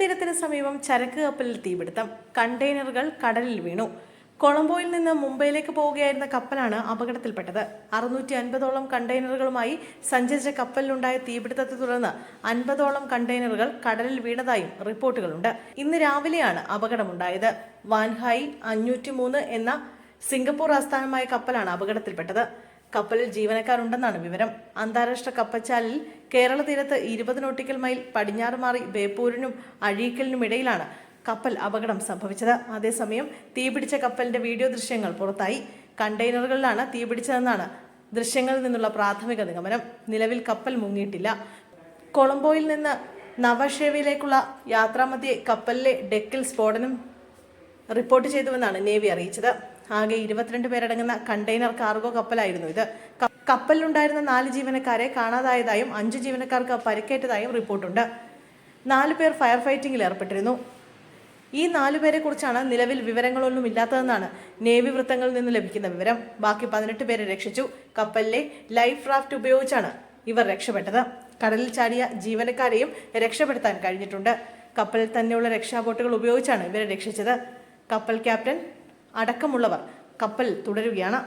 തീരത്തിന് സമീപം ചരക്ക് കപ്പലിൽ തീപിടുത്തം. കണ്ടെയ്നറുകൾ കടലിൽ വീണു. കൊളംബോയിൽ നിന്ന് മുംബൈയിലേക്ക് പോവുകയായിരുന്ന കപ്പലാണ് അപകടത്തിൽപ്പെട്ടത്. അറുന്നൂറ്റി അൻപതോളം കണ്ടെയ്നറുകളുമായി സഞ്ചരിച്ച കപ്പലിലുണ്ടായ തീപിടുത്തത്തെ തുടർന്ന് അൻപതോളം കണ്ടെയ്നറുകൾ കടലിൽ വീണതായും റിപ്പോർട്ടുകളുണ്ട്. ഇന്ന് രാവിലെയാണ് അപകടമുണ്ടായത്. വാൻഹായി അഞ്ഞൂറ്റി എന്ന സിംഗപ്പൂർ ആസ്ഥാനമായ കപ്പലാണ് അപകടത്തിൽപ്പെട്ടത്. കപ്പലിൽ ജീവനക്കാരുണ്ടെന്നാണ് വിവരം. അന്താരാഷ്ട്ര കപ്പച്ചാലിൽ കേരള തീരത്ത് ഇരുപത് നോട്ടിക്കൽ മൈൽ പടിഞ്ഞാറ് മാറി ബേപ്പൂരിനും അഴീക്കലിനും ഇടയിലാണ് കപ്പൽ അപകടം സംഭവിച്ചത്. അതേസമയം തീപിടിച്ച കപ്പലിന്റെ വീഡിയോ ദൃശ്യങ്ങൾ പുറത്തായി. കണ്ടെയ്നറുകളിലാണ് തീപിടിച്ചതെന്നാണ് ദൃശ്യങ്ങളിൽ നിന്നുള്ള പ്രാഥമിക നിഗമനം. നിലവിൽ കപ്പൽ മുങ്ങിയിട്ടില്ല. കൊളംബോയിൽ നിന്ന് നവഷേവയിലേക്കുള്ള യാത്രാമധ്യേ കപ്പലിലെ ഡെക്കിൽ സ്ഫോടനം റിപ്പോർട്ട് ചെയ്തുവെന്നാണ് നേവി അറിയിച്ചത്. ആകെ ഇരുപത്തിരണ്ട് പേരടങ്ങുന്ന കണ്ടെയ്നർ കാർഗോ കപ്പലായിരുന്നു ഇത്. കപ്പലിലുണ്ടായിരുന്ന നാല് ജീവനക്കാരെ കാണാതായതായും അഞ്ച് ജീവനക്കാർക്ക് പരിക്കേറ്റതായും റിപ്പോർട്ടുണ്ട്. നാല് പേർ ഫയർ ഫൈറ്റിംഗിൽ ഏർപ്പെട്ടിരുന്നു. ഈ നാലു പേരെ കുറിച്ചാണ് നിലവിൽ വിവരങ്ങളൊന്നും ഇല്ലാത്തതെന്നാണ് നേവി വൃത്തങ്ങളിൽ നിന്ന് ലഭിക്കുന്ന വിവരം. ബാക്കി പതിനെട്ട് പേരെ രക്ഷിച്ചു. കപ്പലിലെ ലൈഫ് റാഫ്റ്റ് ഉപയോഗിച്ചാണ് ഇവർ രക്ഷപ്പെട്ടത്. കടലിൽ ചാടിയ ജീവനക്കാരെയും രക്ഷപ്പെടുത്താൻ കഴിഞ്ഞിട്ടുണ്ട്. കപ്പലിൽ തന്നെയുള്ള രക്ഷാബോട്ടുകൾ ഉപയോഗിച്ചാണ് ഇവരെ രക്ഷിച്ചത്. കപ്പൽ ക്യാപ്റ്റൻ അടക്കമുള്ളവർ കപ്പൽ തുടരുകയാണ്.